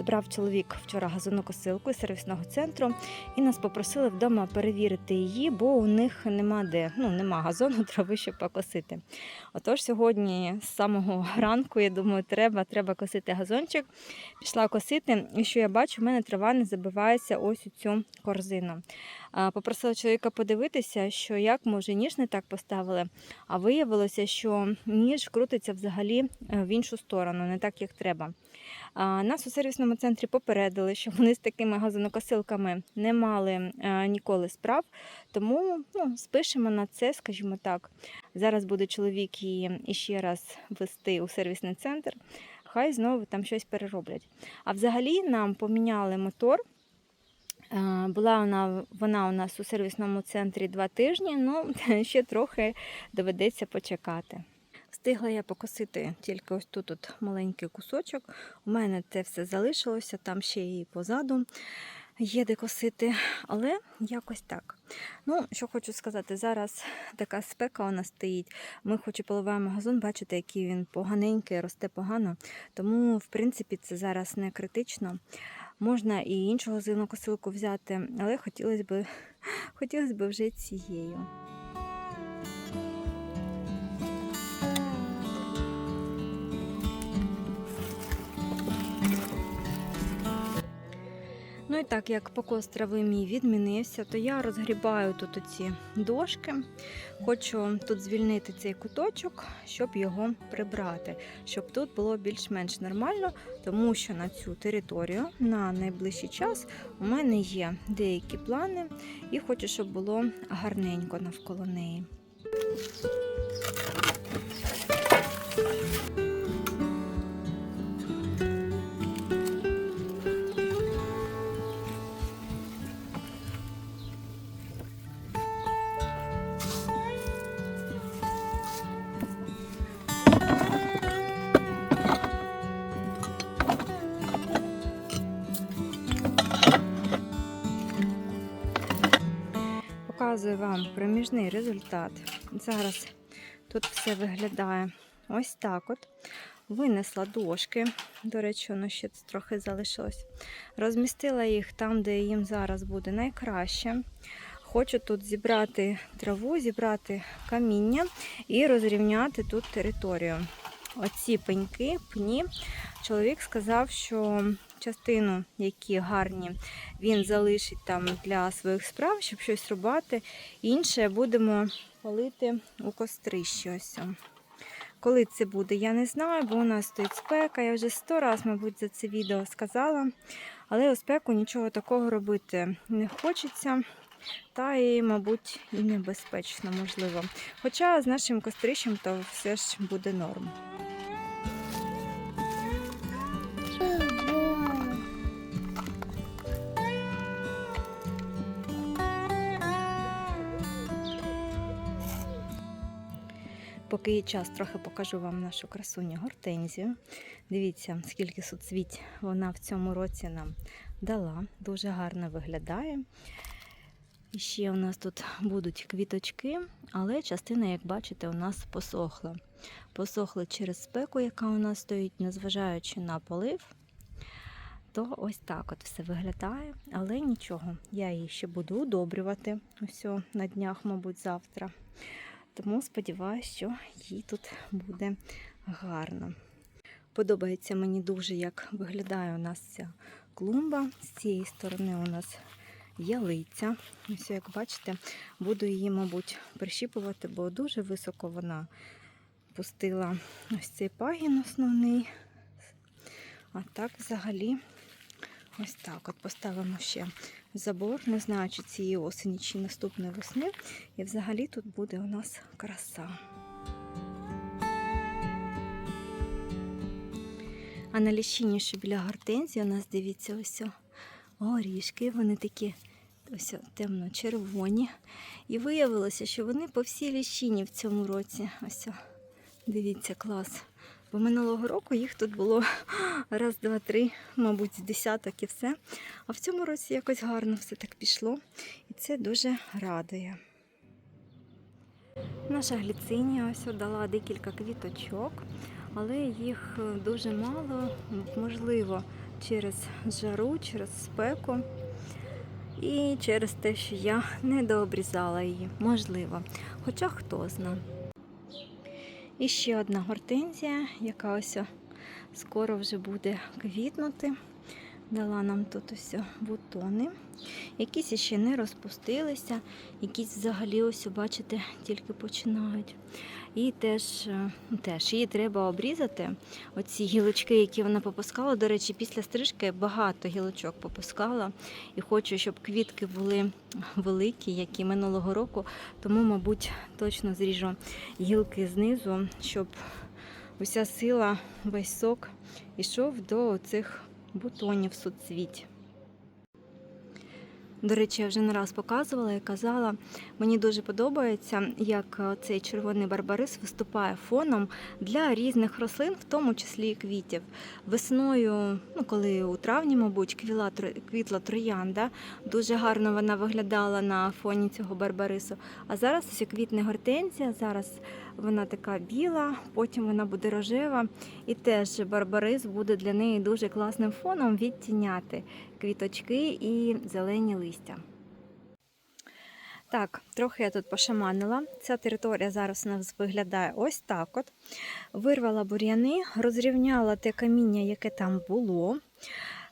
Забрав чоловік вчора газонокосилку з сервісного центру і нас попросили вдома перевірити її, бо у них нема де, ну нема газону, трави, щоб покосити. Отож, сьогодні з самого ранку, я думаю, треба, треба косити газончик. Пішла косити, і що я бачу, в мене трава не забивається ось у цю корзину. Попросила чоловіка подивитися, що як ми вже ніж не так поставили, а виявилося, що ніж крутиться взагалі е, в іншу сторону, не так, як треба. Нас у сервісному центрі попередили, що вони з такими газонокосилками не мали е, ніколи справ, тому ну, спишемо на це, скажімо так. Зараз буде чоловік її іще раз вести у сервісний центр. Хай знову там щось перероблять. А взагалі нам поміняли мотор. Е, Була вона, вона у нас у сервісному центрі два тижні, ну ще трохи доведеться почекати. Встигла я покосити тільки ось тут от маленький кусочок. У мене це все залишилося, там ще і позаду є де косити, але якось так. Ну, що хочу сказати, зараз така спека у нас стоїть. Ми хоч і поливаємо газон, бачите, який він поганенький, росте погано. Тому, в принципі, це зараз не критично. Можна і іншого зеленокосилку взяти, але хотілося б, хотілося б вже цією. Ну і так як покос трави мій відмінився, то я розгрібаю тут оці дошки. Хочу тут звільнити цей куточок, щоб його прибрати, щоб тут було більш-менш нормально, тому що на цю територію на найближчий час у мене є деякі плани, і хочу, щоб було гарненько навколо неї. Показую вам проміжний результат. Зараз тут все виглядає ось так от. Винесла дошки, до речі, воно ще трохи залишилось. Розмістила їх там, де їм зараз буде найкраще. Хочу тут зібрати траву, зібрати каміння і розрівняти тут територію. Оці пеньки, пні. Чоловік сказав, що частину, які гарні, він залишить там для своїх справ, щоб щось рубати. Інше будемо палити у кострищі. Ось. Коли це буде, я не знаю, бо у нас стоїть спека. Я вже сто раз, мабуть, за це відео сказала. Але у спеку нічого такого робити не хочеться. Та і, мабуть, і небезпечно, можливо. Хоча з нашим кострищем то все ж буде норм. Поки є час, трохи покажу вам нашу красуню гортензію. Дивіться, скільки суцвіть вона в цьому році нам дала. Дуже гарно виглядає. І ще у нас тут будуть квіточки, але частина, як бачите, у нас посохла. Посохла через спеку, яка у нас стоїть, незважаючи на полив. То ось так от все виглядає, але нічого, я її ще буду удобрювати. Ось на днях, мабуть, завтра. Тому сподіваюся, що їй тут буде гарно. Подобається мені дуже, як виглядає у нас ця клумба. З цієї сторони у нас ялиця. Ось, як бачите, буду її, мабуть, прищіпувати, бо дуже високо вона пустила ось цей пагін основний. А так взагалі ось так от поставимо ще забор. Не знаю, чи цієї осені, чи наступної весни. І взагалі тут буде у нас краса. А на ліщині, що біля гортензії, у нас дивіться, ось горішки. Вони такі ось темно-червоні. І виявилося, що вони по всій ліщині в цьому році. Ось дивіться, клас. Бо минулого року їх тут було раз, два, три, мабуть, з десяток і все. А в цьому році якось гарно все так пішло. І це дуже радує. Наша гліцинія ось дала декілька квіточок, але їх дуже мало. Можливо, через жару, через спеку. І через те, що я не дообрізала її, можливо. Хоча хто зна. І ще одна гортензія, яка ось скоро вже буде квітнути. Дала нам тут ось бутони. Якісь ще не розпустилися, якісь взагалі ось, бачите, тільки починають. І теж, е, теж її треба обрізати. Оці гілочки, які вона попускала. До речі, після стрижки багато гілочок попускала. І хочу, щоб квітки були великі, як і минулого року. Тому, мабуть, точно зріжу гілки знизу, щоб уся сила, весь сок ішов до цих бутонів суцвіть. До речі, я вже не раз показувала і казала, мені дуже подобається, як цей червоний барбарис виступає фоном для різних рослин, в тому числі і квітів. Весною, ну коли у травні, мабуть, квіла, квітла троянда, дуже гарно вона виглядала на фоні цього барбарису. А зараз ось квітне гортензія, зараз вона така біла, потім вона буде рожева, і теж барбарис буде для неї дуже класним фоном відтіняти квіточки і зелені листя. Так, трохи я тут пошаманила. Ця територія зараз у нас виглядає ось так: от. Вирвала бур'яни, розрівняла те каміння, яке там було.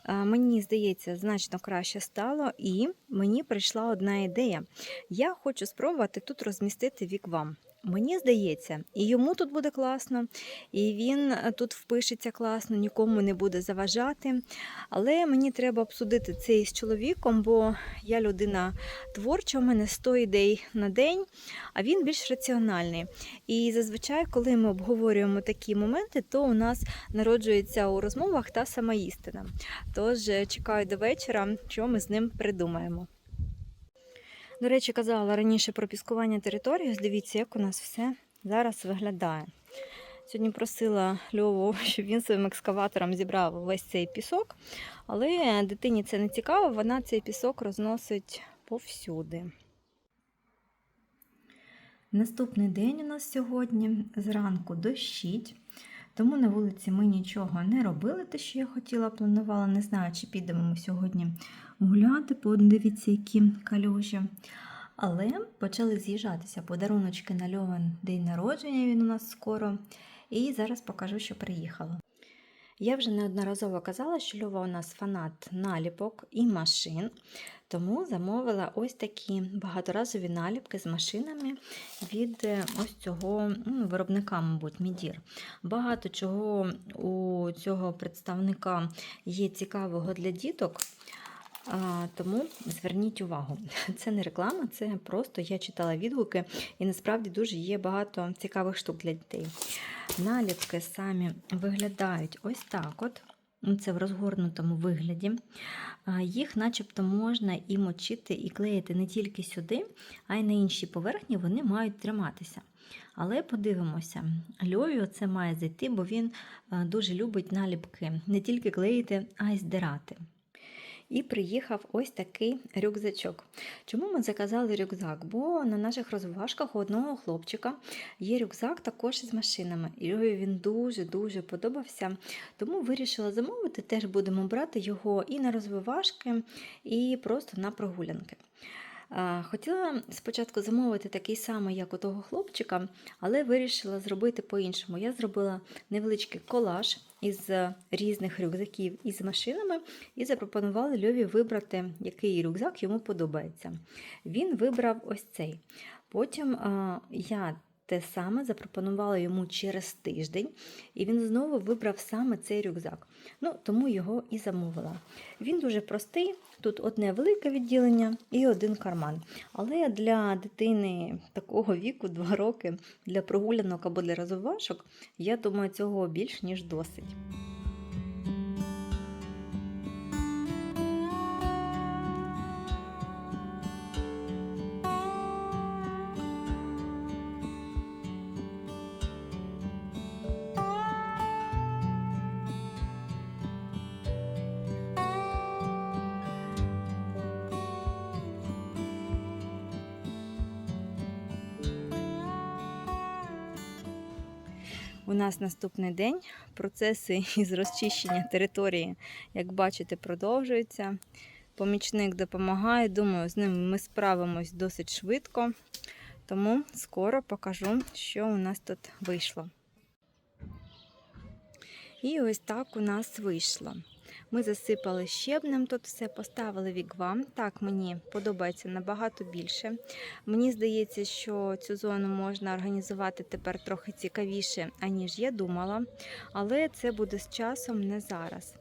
Мені здається, значно краще стало, і мені прийшла одна ідея. Я хочу спробувати тут розмістити віквам. Мені здається, і йому тут буде класно, і він е, тут впишеться класно, нікому не буде заважати. Але мені треба обсудити це із чоловіком, бо я людина творча, у мене 100 ідей на день, а він більш раціональний. І зазвичай, коли ми обговорюємо такі моменти, то у нас народжується у розмовах та сама істина. Тож е, чекаю до вечора, що ми з ним придумаємо. До речі, казала раніше про піскування території. Дивіться, як у нас все зараз виглядає. Сьогодні просила Льову, щоб він своїм екскаватором зібрав весь цей пісок, але дитині це не цікаво, вона цей пісок розносить повсюди. Наступний день у нас сьогодні зранку дощить, тому на вулиці ми нічого не робили, те, що я хотіла, планувала. Не знаю, чи підемо ми сьогодні гуляти, подивіться, які калюжі. Але почали з'їжджатися подаруночки на Льовен день народження, він у нас скоро. І зараз покажу, що приїхало. Я вже неодноразово казала, що Льова у нас фанат наліпок і машин, тому замовила ось такі багаторазові наліпки з машинами від е, ось цього виробника, мабуть, Мідір. Багато чого у цього представника є цікавого для діток. Тому зверніть увагу, це не реклама, це просто я читала відгуки, і насправді дуже є багато цікавих штук для дітей. Наліпки самі виглядають ось так. от. Ну, це в розгорнутому вигляді. Їх начебто можна і мочити, і клеїти не тільки сюди, а й на інші поверхні вони мають триматися. Але подивимося, Льові це має зайти, бо він дуже любить наліпки не тільки клеїти, а й здирати. І приїхав ось такий рюкзачок. Чому ми заказали рюкзак? Бо на наших розважках у одного хлопчика є рюкзак також із машинами. І він дуже-дуже подобався. Тому вирішила замовити, теж будемо брати його і на розвивашки, і просто на прогулянки. Хотіла спочатку замовити такий самий, як у того хлопчика, але вирішила зробити по-іншому. Я зробила невеличкий колаж із різних рюкзаків із машинами і запропонувала Льові вибрати, який рюкзак йому подобається. Він вибрав ось цей. Потім я те саме запропонувала йому через тиждень, і він знову вибрав саме цей рюкзак. Ну, Тому його і замовила. Він дуже простий, тут одне велике відділення і один карман. Але для дитини такого віку, 2 роки, для прогулянок або для розвивашок, я думаю, цього більш ніж досить. У нас наступний день. Процеси із розчищення території, як бачите, продовжуються. Помічник допомагає. Думаю, з ним ми справимось досить швидко. Тому скоро покажу, що у нас тут вийшло. І ось так у нас вийшло. Ми засипали щебнем тут все, поставили вігвам. Так, мені подобається набагато більше. Мені здається, що цю зону можна організувати тепер трохи цікавіше, аніж я думала, але це буде з часом не зараз.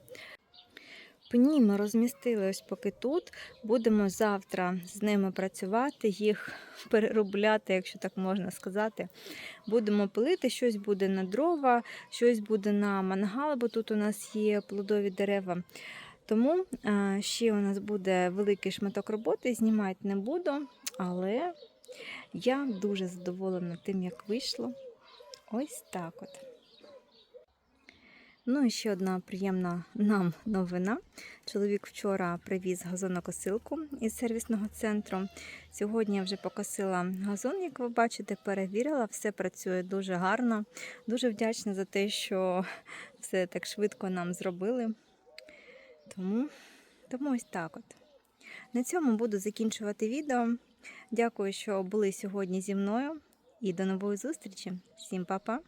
Пні ми розмістили ось поки тут. Будемо завтра з ними працювати, їх переробляти, якщо так можна сказати. Будемо пилити, щось буде на дрова, щось буде на мангал, бо тут у нас є плодові дерева. Тому ще у нас буде великий шматок роботи, знімати не буду, але я дуже задоволена тим, як вийшло. Ось так от. Ну і ще одна приємна нам новина. Чоловік вчора привіз газонокосилку із сервісного центру. Сьогодні я вже покосила газон, як ви бачите, перевірила, все працює дуже гарно. Дуже вдячна за те, що все так швидко нам зробили. Тому, тому ось так от. На цьому буду закінчувати відео. Дякую, що були сьогодні зі мною. І до нової зустрічі. Всім па-па!